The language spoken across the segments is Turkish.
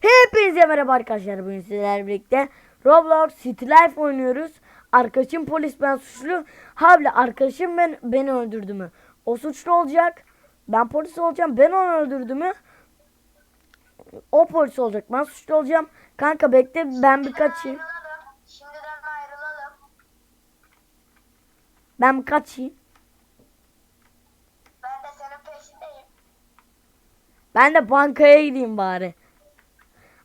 Hepinize merhaba arkadaşlar. Bugün sizlerle birlikte Roblox City Life oynuyoruz. Arkadaşım polis ben suçlu. Havle arkadaşım ben beni öldürdü mü? O suçlu olacak. Ben polis olacağım. Ben onu öldürdü mü? O polis olacak. Ben suçlu olacağım. Kanka bekle ben bir kaçayım. Şimdiden ayrılalım. Ben bir kaçayım. Ben de senin peşindeyim. Ben de bankaya gideyim bari.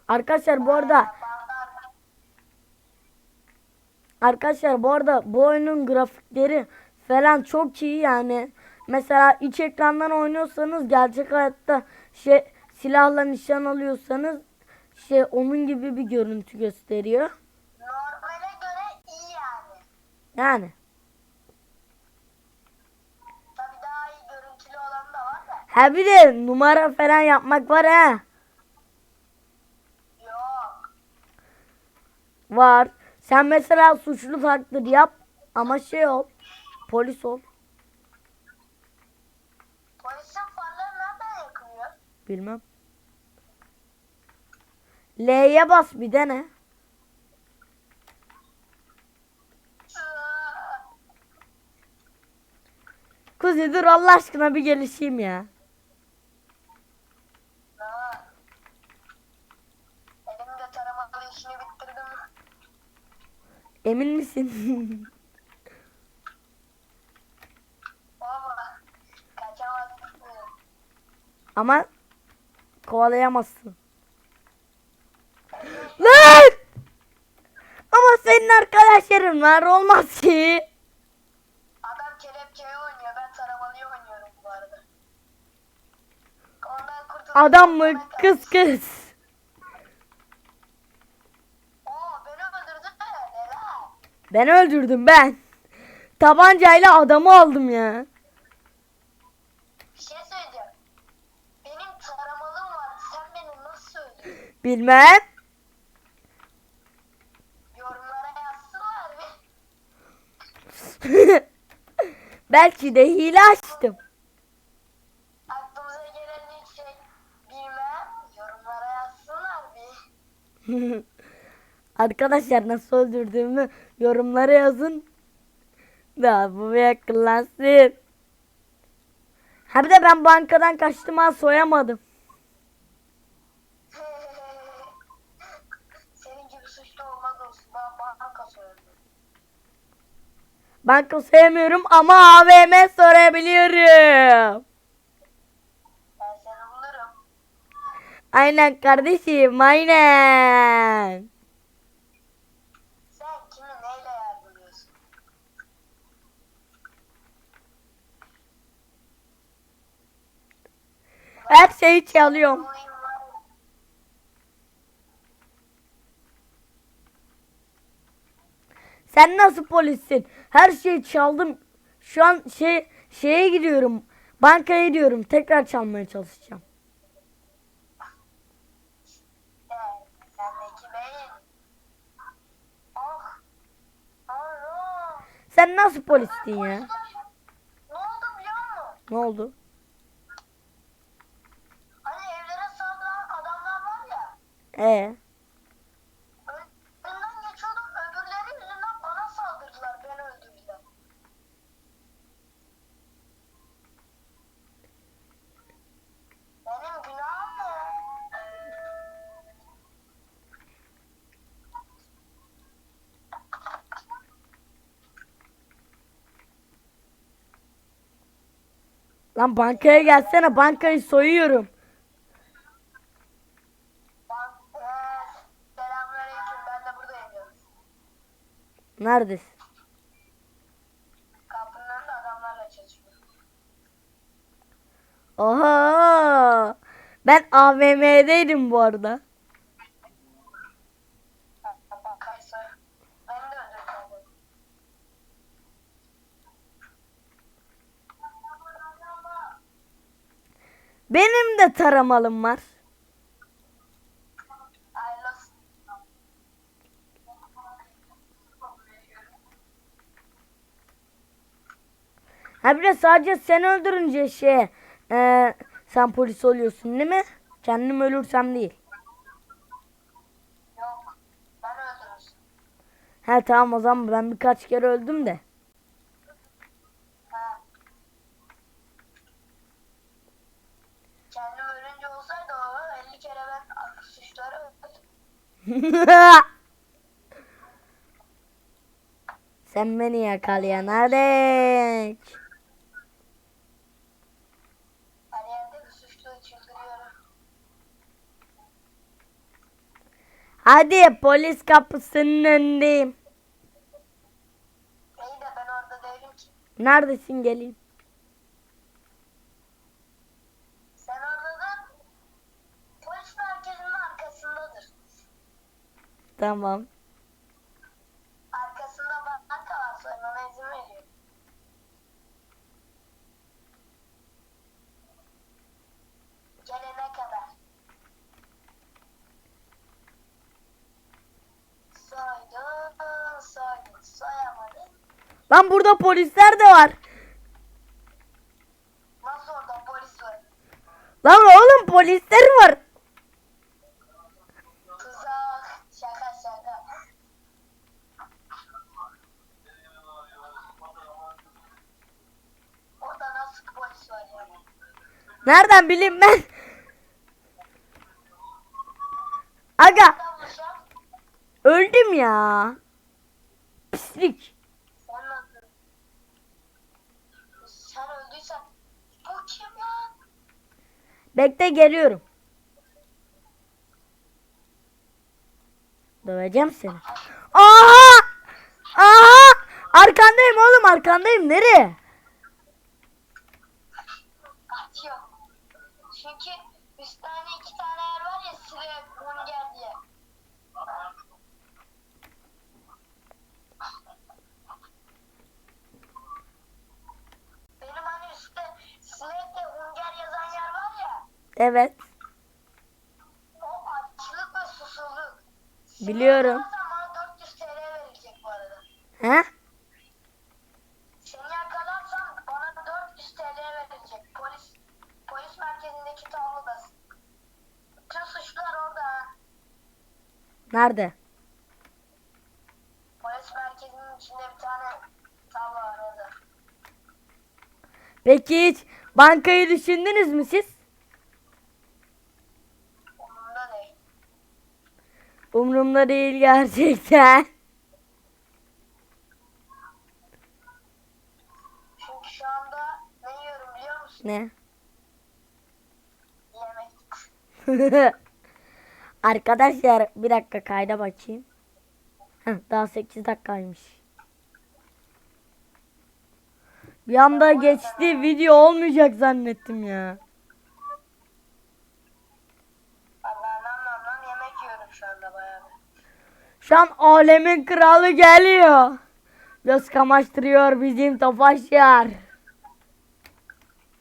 Arkadaşlar bu arada. Arkadaşlar bu arada bu oyunun grafikleri falan çok iyi yani. Mesela iç ekrandan oynuyorsanız gerçek hayatta şey silahla nişan alıyorsanız şey onun gibi bir görüntü gösteriyor. Normale göre iyi yani. Yani. Tabii daha iyi görüntülü olan da var da. Ha bir de numara falan yapmak var ha. Yok. Var. Sen mesela suçlu taklidi yap ama şey ol. Polis ol. Polisin farları nereden yakılıyor? Bilmem. L'ye bas bir dene. Kuzey dur Allah aşkına bir gelişeyim ya. Emin misin? Ama kovalayamazsın. Lan! Ama senin arkadaşların var olmaz ki. Adam kelepçeyi oynuyor. Ben taramalıyı oynuyorum bu arada. Ondan kurtuldum. Adam mı kız kız. Oo beni öldürdü. Neler? Ben öldürdüm ben. Tabancayla adamı aldım ya. Bir şey söyleyeceğim. Benim taramalım var. Sen beni nasıl öldürdün? Bilmem. Yorumlara yazsınlar. Belki de hile açtım. Aklımıza gelen ilk şey bilmem. Yorumlara yazsınlar bir. Arkadaşlar nasıl öldürdüğümü yorumlara yazın. Da bu bir akıllansın. Ha bir de ben bankadan kaçtım ha soyamadım. Senin gibi suçlu olmaz olsun. Ben banka soyuyorum. Banka sevmiyorum ama AVM sorabiliyorum. Ben seni bulurum. Aynen kardeşim aynen. Her şeyi çalıyorum. Sen nasıl polissin? Her şeyi çaldım. Şu an şey şeye gidiyorum. Bankaya gidiyorum. Tekrar çalmaya çalışacağım. Sen nasıl polistin ya? Ne oldu biliyor musun? Ne oldu? Hani evlere saldıran adamlar var ya. Ee, Önünden geçiyordum öbürleri yüzünden bana saldırdılar. Beni öldürdüler. Benim günahım ne? lan bankaya gelsene. Bankayı soyuyorum. Neredesin? Adamlarla çalışıyorum. Oha! Ben AVM'deydim bu arada. Benim de taramalım var. Abi sadece sen öldürünce şey e, sen polis oluyorsun değil mi? Kendim ölürsem değil. Yok. Ben öldürürsün. He tamam o zaman ben birkaç kere öldüm de. Sen beni yakalayan Alek. Hadi polis kapısının önündeyim. İyi de ben orada değilim ki. Neredesin geleyim. Sen orada da polis merkezinin arkasındadır. Tamam. Lan burada polisler de var. Nasıl orada polis var? Lan oğlum polisler var. Tuzak, şaka şaka. Orada nasıl polis var ya? Nereden bileyim ben? Aga öldüm ya. Pislik. Sen nasıl? Sen öldüysen bu kim lan? Bekle geliyorum. Döveceğim seni. Aha! Aha! Arkandayım oğlum arkandayım. Nereye? Atıyor. Çünkü üst tane iki tane yer var ya Sire Hunger diye. Benim hani üstte Sinek de Hunger yazan yer var ya. Evet. O açlık ve susuzluk. Biliyorum. Seni yakalarsan bana 400 TL verilecek bu arada. He? Seni yakalarsam bana 400 TL verilecek. Polis polis merkezindeki tablodasın. Bütün suçlular orada. ha. Nerede? Polis merkezinin içinde bir tane tablo var orada. Peki hiç bankayı düşündünüz mü siz? Umurumda değil. Umurumda değil gerçekten. Çünkü şu anda ne yiyorum biliyor musun? Ne? Yemek. Arkadaşlar bir dakika kayda bakayım. Heh, daha 8 dakikaymış. Bir anda geçti video olmayacak zannettim ya. An alemin kralı geliyor. Göz kamaştırıyor bizim tofaşlar.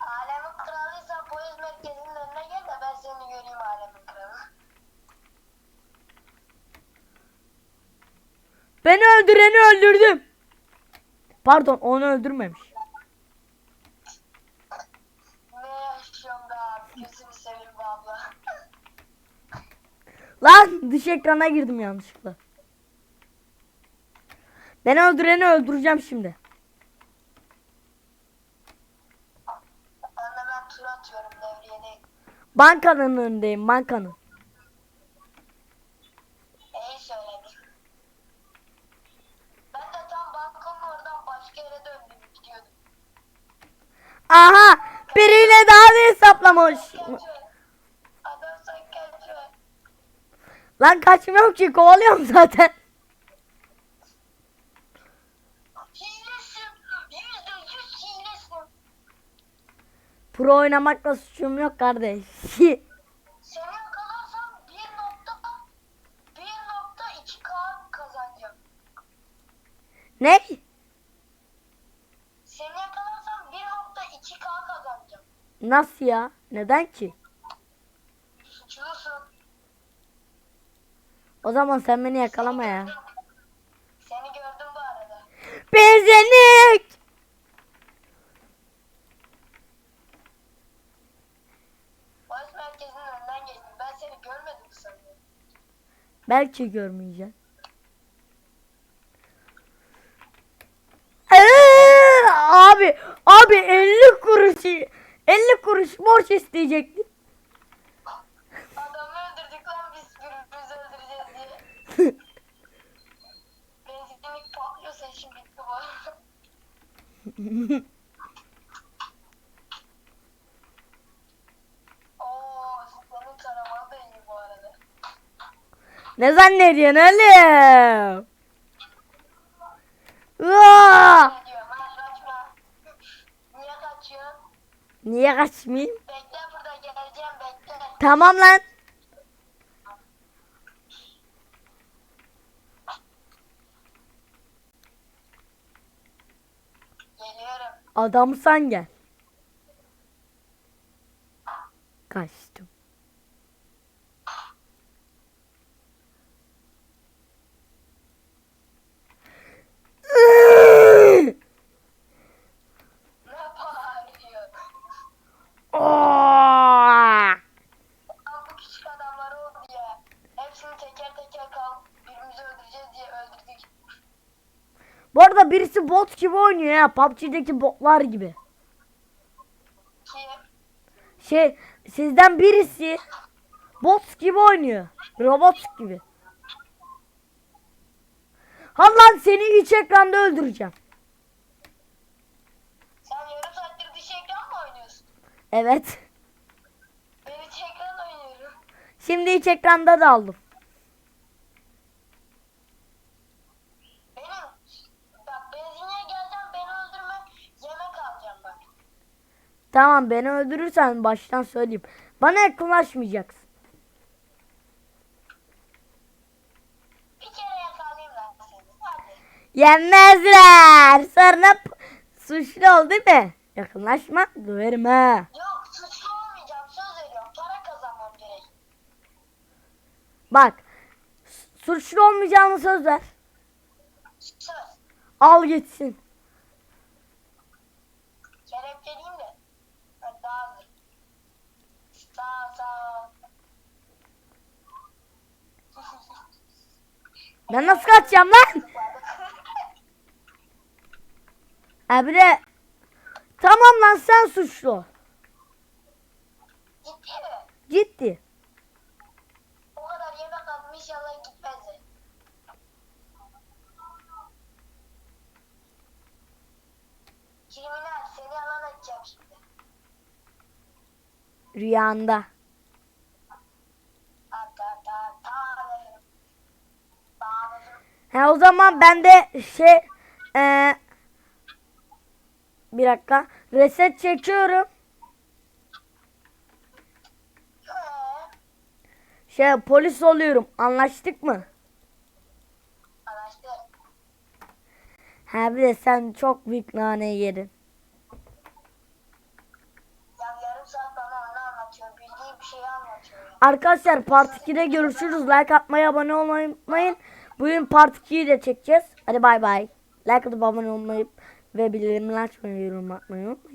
Alemin kralıysan polis merkezinin önüne gel de ben seni göreyim alemin kralı. Beni öldüreni öldürdüm. Pardon onu öldürmemiş. Ne yaşıyorsun be abi? Gözünü seveyim be abla. Lan dış ekrana girdim yanlışlıkla. Beni öldüreni öldüreceğim şimdi. Önde ben tur atıyorum devriye değil. Bankanın önündeyim bankanın. İyi söyledin. Ben de tam oradan başka yere döndüm gidiyordum. Aha biriyle daha da hesaplamış. Kaçıyor. Adam sen kaçıyor. Lan kaçmıyorum ki kovalıyorum zaten. Pro oynamakla suçum yok kardeş. Seni yakalarsam 1.1.2k kazanacağım. ne? Seni yakalarsam 1.2k kazanacağım. Nasıl ya? Neden ki? Suçlusun. O zaman sen beni yakalama ya. Seni gördüm bu arada. Benzinlik. Belki görmeyeceğim. Ee, abi abi 50 kuruş 50 kuruş borç isteyecektim. Adamı öldürdük lan biz birbirimizi öldüreceğiz diye. Benzinlik patlıyorsa işim bitti bu. ne zannediyorsun oğlum? Aa! Niye kaçıyorsun? Niye kaçmayayım? Bekle burada geleceğim bekle. Tamam lan. Geliyorum. Adamsan gel. Kaçtım. Ne bağırıyor? Aa! Lan bu küçük adamlar oldu ya. Hepsini teker teker kal. Birbirimizi öldüreceğiz diye öldürdük. Bu arada birisi bot gibi oynuyor ya. PUBG'deki botlar gibi. Kim? Şey sizden birisi bot gibi oynuyor. Robot gibi. Ha lan seni iç ekranda öldüreceğim. Sen yarım saattir dış ekran mı oynuyorsun? Evet. Ben iç ekran oynuyorum. Şimdi iç ekranda da aldım. Benim bak benzinliğe geleceğim beni öldürme yemek alacağım bak. Tamam beni öldürürsen baştan söyleyeyim. Bana yakınlaşmayacaksın. Bir kere yakalayayım lan seni hadi. Yenmezler. Sonra suçlu ol değil mi? Yakınlaşma. Döverim ha. Yok suçlu olmayacağım söz veriyorum para kazanmam gerek. Bak. Suçlu olmayacağını söz ver. Söz. Al gitsin. Kelepçeliyim de. Hadi daha. Ben nasıl kaçacağım lan? De Tamam lan sen suçlu. Gitti mi? Ciddi. O kadar yemek aldım inşallah gitmez. Kriminal seni alan edeceğim şimdi. Rüyanda. Ha o zaman ben de şey eee bir dakika reset çekiyorum. Şey polis oluyorum. Anlaştık mı? Anlaştık. Ha bir de sen çok büyük nane yedin. Arkadaşlar part 2'de görüşürüz. Like atmayı, abone olmayı unutmayın. Bugün part 2'yi de çekeceğiz. Hadi bay bay. Like atıp abone olmayı ve bildirimleri açmayı, yorum atmayı unutmayın.